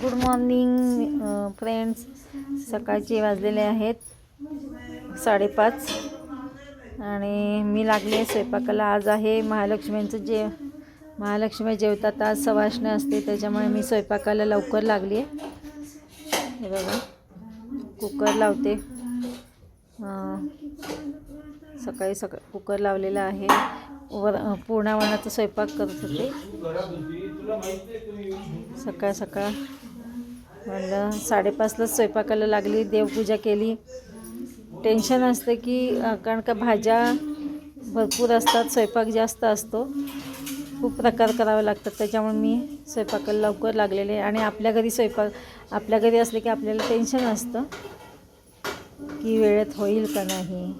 Good morning friends सकाळचे वाजलेले आहेत. साडेपाच. आणि मी लागले आहे स्वयंपाकाला. आज आहे महालक्ष्मींचं जे महालक्ष्मी जेवतात. आज सवाष्ण असते. त्याच्यामुळे मी स्वयंपाकाला लवकर लागली आहे. हे बघा. कुकर लावते. सकाळी सकाळ कुकर लावलेला आहे. वर पूर्णावरणाचा स्वयंपाक करत होते. सकाळ सकाळ. म्हणलं साडेपाचलाच स्वयंपाकाला लागली देवपूजा केली. टेन्शन असतं की कारण का भाज्या भरपूर असतात स्वयंपाक जास्त असतो. खूप प्रकार करावे लागतात त्याच्यामुळे मी स्वयंपाकाला लवकर लागलेले. आणि आपल्या घरी स्वयंपाक आपल्या घरी असले की आपल्याला टेन्शन असतं की वेळेत होईल का नाही.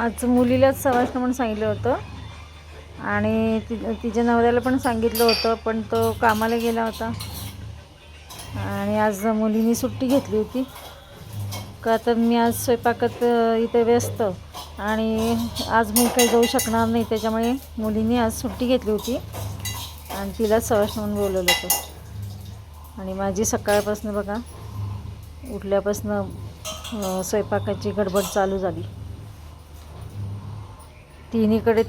आज मुलीलाच सवाष्ण म्हणून सांगितलं होतं. आणि ति तिच्या नवऱ्याला पण सांगितलं होतं पण तो कामाला गेला होता. आणि आज मुलीने सुट्टी घेतली होती. का तर मी आज स्वयंपाकात इथे व्यस्त आणि आज मी काही जाऊ शकणार नाही त्याच्यामुळे मुलीने आज सुट्टी घेतली होती. आणि तिला सवाष्ण म्हणून बोलवलं होतं. आणि माझी सकाळपासून बघा उठल्यापासून स्वयंपाकाची गडबड चालू झाली. तिन्हीकडे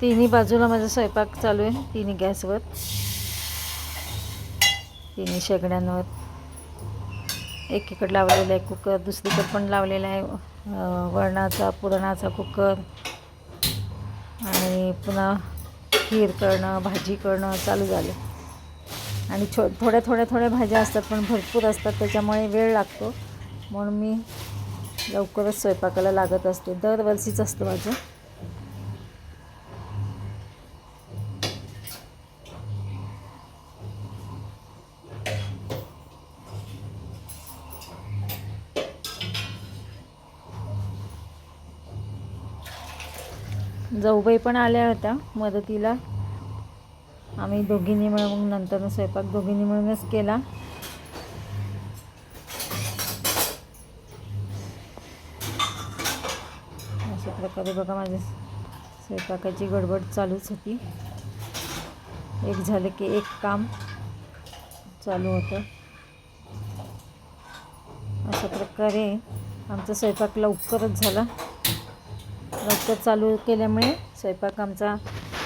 तिन्ही बाजूला माझा स्वयंपाक चालू आहे तिन्ही गॅसवर. तिन्ही शेगड्यांवर. एकीकडे लावलेला आहे कुकर दुसरीकडे पण लावलेला आहे वरणाचा पुरणाचा कुकर. आणि पुन्हा खीर करणं भाजी करणं चालू झालं. आणि छो थोड्या थोड्या थोड्या भाज्या असतात पण भरपूर असतात त्याच्यामुळे वेळ लागतो. म्हणून मी लवकरच स्वयंपाकाला लागत असते. दरवर्षीच असतं माझं. जाऊबाई पण आल्या होत्या मदतीला. आम्ही दोघींनी मिळून मग नंतर स्वयंपाक दोघींनी मिळूनच केला. अशा प्रकारे बघा माझ्या स्वयंपाकाची गडबड चालूच होती. एक झालं की एक काम चालू होतं. अशा प्रकारे आमचा स्वयंपाक लवकरच झाला. लवकर चालू केल्यामुळे स्वयंपाक आमचा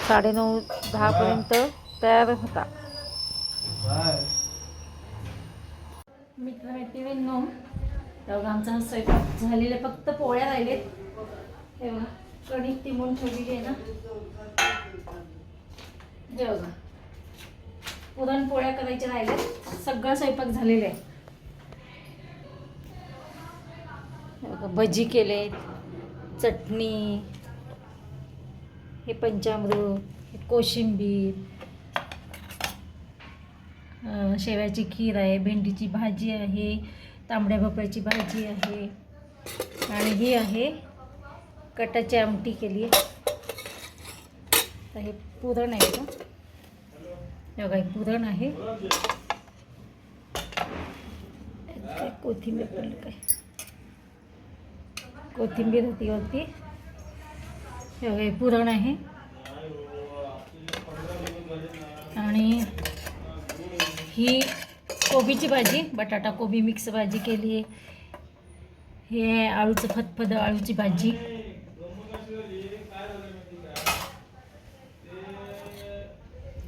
साडेनऊ दहापर्यंत तयार होता. मित्रमैत्रिणींनो तेव्हा आमचा स्वयंपाक झालेले आहे. फक्त पोळ्या राहिलेत तेव्हा कणिक तिमून ठेवलेली आहे ना. हे पुरणपोळ्या करायच्या राहिल्यात सगळा स्वयंपाक झालेला आहे. भजी केले चटणी हे पंचामृत हे कोशिंबीर शेव्याची शेवयाची खीर आहे भेंडीची भाजी आहे तांबड्या भोपळ्याची भाजी आहे. आणि ही आहे कटाची आमटी केली तर हे पुरण आहे का बघा हे पुरण आहे. काय कोथिंबीर पण काय? कोथिंबीर होती वरती. हे पुरण आहे. आणि ही कोबीची भाजी बटाटा कोबी मिक्स भाजी केली आहे. हे आळूचं फतफद आळूची भाजी.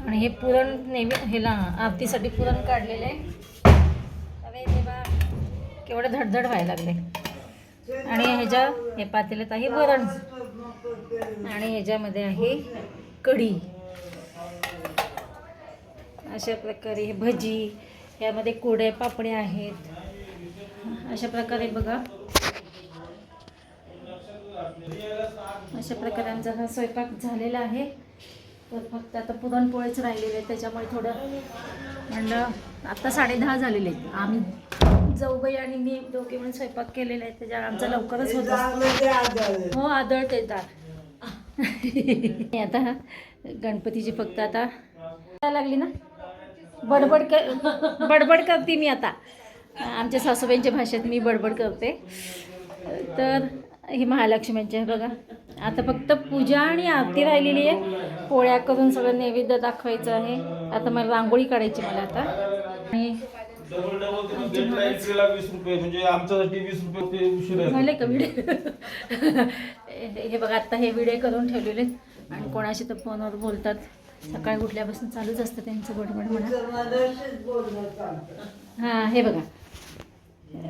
आणि हे पुरण नेहमी ह्याला आरतीसाठी पुरण काढलेलं आहे. अरे देवा केवढं धडधड व्हायला लागले. आणि ह्याच्या हे पातेल्यात आहे वरण. आणि ह्याच्यामध्ये आहे कढी. अशा प्रकारे हे भजी यामध्ये कोडे पापडे आहेत. अशा प्रकारे बघा. अशा प्रकारे आमचा हा स्वयंपाक झालेला आहे. तर फक्त आता पुरणपोळीच राहिलेले आहे त्याच्यामुळे थोडं म्हणलं आत्ता साडेदहा झालेले आहेत. आम्ही. जाऊबाई आणि मी दोघे म्हणून स्वयंपाक केलेला आहे त्याच्या आमचा लवकरच होतो हो आदळते दार आता गणपतीची फक्त आता काय लागली ना? बडबड कर बडबड करते मी आता. आमच्या सासूबाईंच्या भाषेत मी बडबड करते. तर ही महालक्ष्मींची आहे बघा. आता फक्त पूजा आणि आरती राहिलेली आहे. पोळ्या करून सगळं नैवेद्य दाखवायचं आहे. आता मला रांगोळी काढायची मला आता. आणि डबल डबल तुम्ही घेतला एंट्रीला वीस रुपये म्हणजे आमच्यासाठी वीस रुपये ते उशीर आहे. झाले का व्हिडिओ हे बघा आत्ता हे व्हिडिओ करून ठेवलेले आहेत. आणि कोणाशी तर फोनवर बोलतात. सकाळी उठल्यापासून चालूच असतं त्यांचं बडबड म्हणा. हां हे बघा.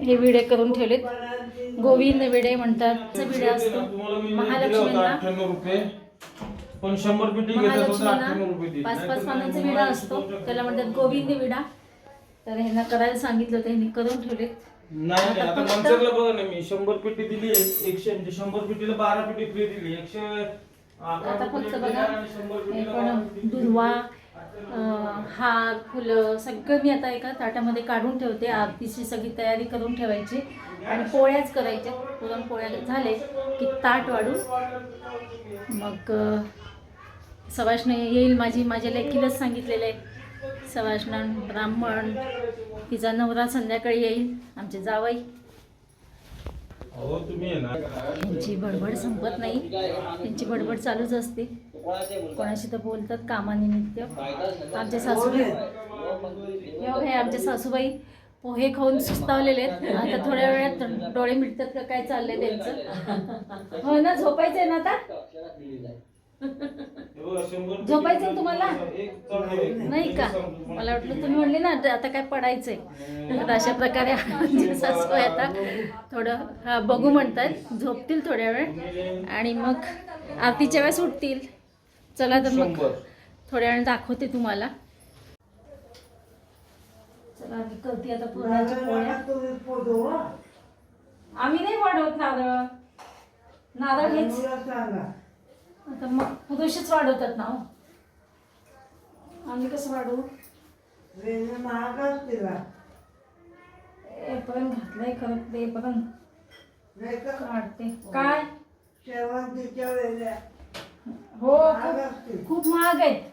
हे व्हिडिओ करून ठेवलेत. गोविंद विडे म्हणतात व्हिडिओ असतो. महालक्ष्मींना. पण शंभर महालक्ष्मींना. पाच पाच पानांचा विडा असतो. त्याला म्हणतात गोविंद विडा. तर ह्यांना करायला सांगितलं होतं ह्यांनी करून ठेवलेत नाही नाही, आता आता फक्त- मनसरला बघा ना मी शंभर पेटी दिली एकशे म्हणजे शंभर पेटीला बारा पेटी फ्री दिली एकशे अकरा आता फक्त बघा आणि शंभर हे पेटीला पण पेटी. दुर्वा अं, हार फुलं सगळं मी आता एका ताटामध्ये काढून ठेवते. आरतीची सगळी तयारी करून ठेवायची आणि पोळ्याच करायच्या. पुरणपोळ्या झाले की ताट वाढून मग अं, सवाष्ण येईल माझी माझ्या लेकीलाच सांगितलेलं आहे. सवाष्ण ब्राह्मण तिचा नवरा संध्याकाळी येईल. आमचे जावई. त्यांची बडबड संपत नाही. त्यांची बडबड चालूच असते. कोणाशी तर बोलतात कामानिमित्त. आमचे सासूबाई हे हे आमचे सासूबाई पोहे खाऊन सुस्तावलेले आहेत. आता थोड्या वेळात डोळे मिटतात का काय चाललंय त्यांचं? हो ना झोपायचंय ना आता? झोपायचं तुम्हाला? नाही का? मला वाटलं तुम्ही म्हणले ना आता काय पडायचंय. तर अशा प्रकारे सासूबाई आता थोडं हा, बघू म्हणतात. झोपतील थोड्या वेळ. आणि मग आरतीच्या वेळेस उठतील. चला तर मग. थोड्या वेळ दाखवते तुम्हाला. चला आम्ही करते आता पुरणाच्या पोळ्या. आम्ही नाही वाढवत नारळ. नारळ हेच. आता मग पुरुषच वाढवतात ना हो. आम्ही कसं वाढवू? ए पर्यंत घातलंय खरं ते पर्यंत काढते काय? शेवंतीच्या वेळेला हो महाग खूप- असतील. खूप महाग आहेत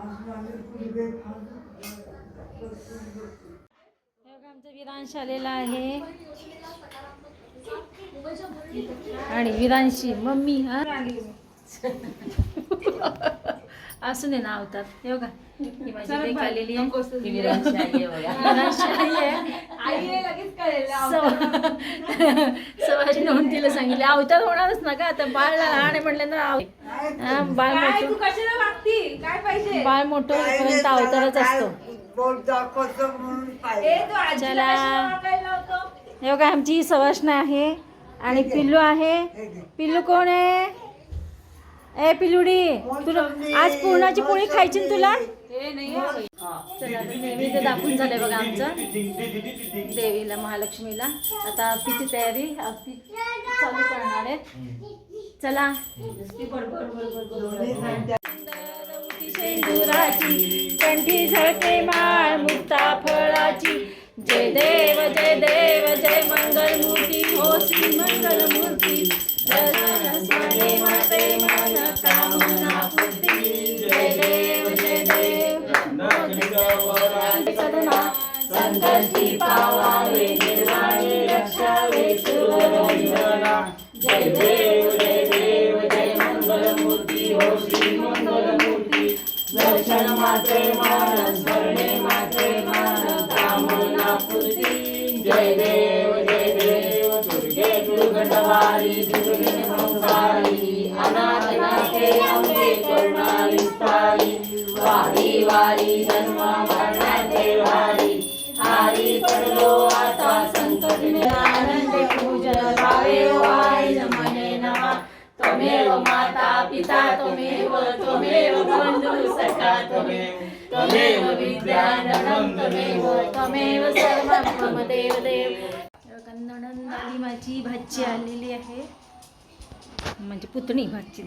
आसमानी फुलगे हे बघा, आमचा विरांश आलेला आहे. आणि विरांशी मम्मी हा? असू दे ना अवतात हे बघा ही माझी आलेली आहे. विरांशी आई आहे आहे. नोंद तिला सांगितले अवतार होणारच ना का आता बाळ लहान आहे म्हणलं ना हा, बाळ मोठं बाळ मोठं अवतारच असतो. बोट दाखवतो म्हणून पाहिजे चला. हे बघा आमची ही सवाष्ण आहे आणि पिल्लू आहे. पिल्लू कोण आहे? ए पिल्लुडी तुला आज पूर्णाची पोळी खायची ना तुला? चला नैवेद्य दाखवून झालंय बघा आमचं. देवीला महालक्ष्मीला. आता आरतीची तयारी चालू करणार आहे. चला. शेंदुराची कंठी झळके माळ मुक्ता फळाची. जय देव जय देव जय मंगल मूर्ती हो श्री मंगल मूर्ती दर्शन स्मरे माते मन कामना पूर्ती. जय देव जय देव. सदना संकष्टी पावावे. वारी वारी जन्म मरणाचे वारी हारी पडलो आता संकट आनंद पूजन भावे वारी नमने नमा. त्वमेव माता पिता त्वमेव त्वमेव बंधु सखा त्वमेव त्वमेव विद्याधनं त्वमेव त्वमेव सर्वं मम देव देव नंदाली माझी भाची आलेली आहे. म्हणजे पुतणी भाची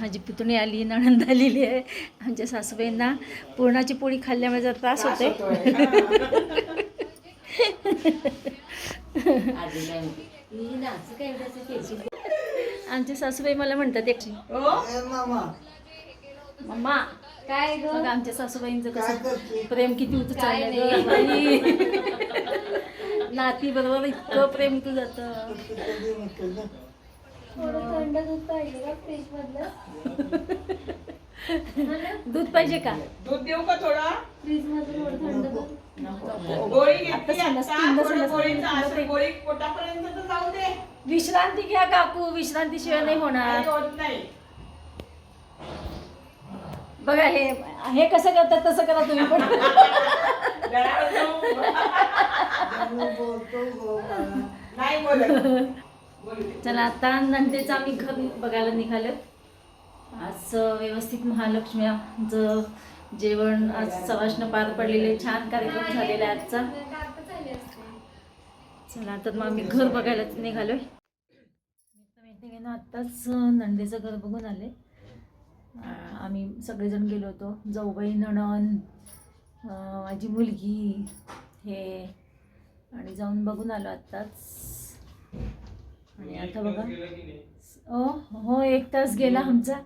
माझी पुतणी आली नणंद आलेली आहे. आमच्या सासूबाईंना पुरणाची पोळी खाल्ल्यामुळे जर त्रास होते आमची सासूबाई मला म्हणतात एकटी. ए मामा. मम्मा काय ग? बघ आमच्या सासूबाईंचं कसं करते प्रेम किती उतू चाललंय. नाती बरोबर इतकं प्रेम तू जात. थोडं थंड दूध पाहिजे का फ्रीज मधलं दूध पाहिजे का? दूध देऊ का थोडा? फ्रीज मधलं थोडं थंड दूध. गोळी आता घेतली समजतं, आता, समजतं, थोडं समजतं, गोळीचं समजतं. असं गोळी पोटापर्यंत तर जाऊ दे. विश्रांती घ्या काकू विश्रांतीशिवाय नाही काही होणार होत नाही. बघा हे हे कसं करतात तसं करा तुम्ही पण. नाही बोलत. चला आता नंदेचं आम्ही घर बघायला निघालो. आज व्यवस्थित महालक्ष्मीचं जेवण आज सवाष्ण पार पडलेले छान कार्यक्रम झालेला आहे आजचा. चला तर मग आम्ही घर बघायला निघालोय. ना आत्ताच नंदेचं घर बघून आले. आम्ही सगळेजण गेलो होतो. जाऊबाई नणन माझी मुलगी हे आणि जाऊन बघून आलो आत्ताच. आणि आता बघा? ओ हो एक तास गेला आमचा.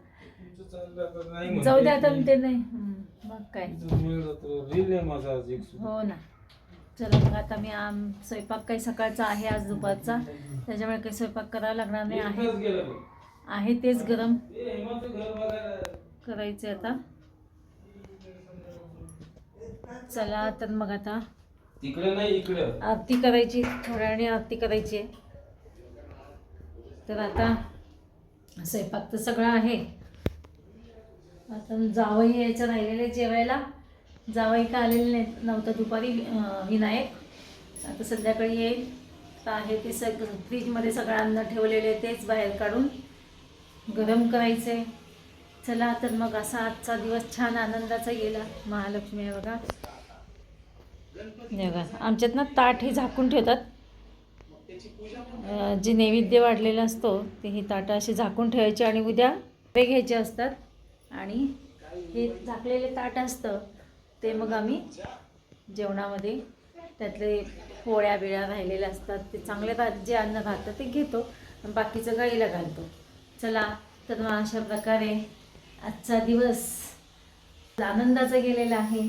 जाऊ द्या आता ते नाही. हं, मग काय. हो ना. चला मग आता मी आम स्वयंपाक काही सकाळचा आहे आज दुपारचा. त्याच्यामुळे काही स्वयंपाक करावा लागणार नाही. आहे. आहे तेच गरम. करायचे आता. चला तर मग आता. तिकडं नाही इकडं. आरती करायची थोड्या वेळाने आरती करायची आहे. तर आता स्वयंपाक तर सगळं आहे. आता जावई यायचं राहिलेलं आहे जेवायला. जावई का आलेले नाहीत नव्हतं दुपारी विनायक. आता संध्याकाळी येईल. तर आहे ते सग फ्रीजमध्ये सगळं अन्न ठेवलेले तेच बाहेर काढून. गरम करायचे चला तर मग असा आजचा दिवस छान आनंदाचा गेला. महालक्ष्मी आहे बघा. बघा आमच्यात ना ताट हे झाकून ठेवतात. जे नैवेद्य वाढलेला असतो ते ही ताटं अशी झाकून ठेवायची आणि उद्या ते घ्यायचे असतात. आणि हे झाकलेले ताट असतं ते मग आम्ही जेवणामध्ये त्यातले पोळ्या बिळ्या राहिलेल्या असतात ते चांगले भात जे अन्न राहतं ते घेतो आणि बाकीचं गाईला घालतो. चला तर मग अशा प्रकारे आजचा दिवस आनंदाचा गेलेला आहे.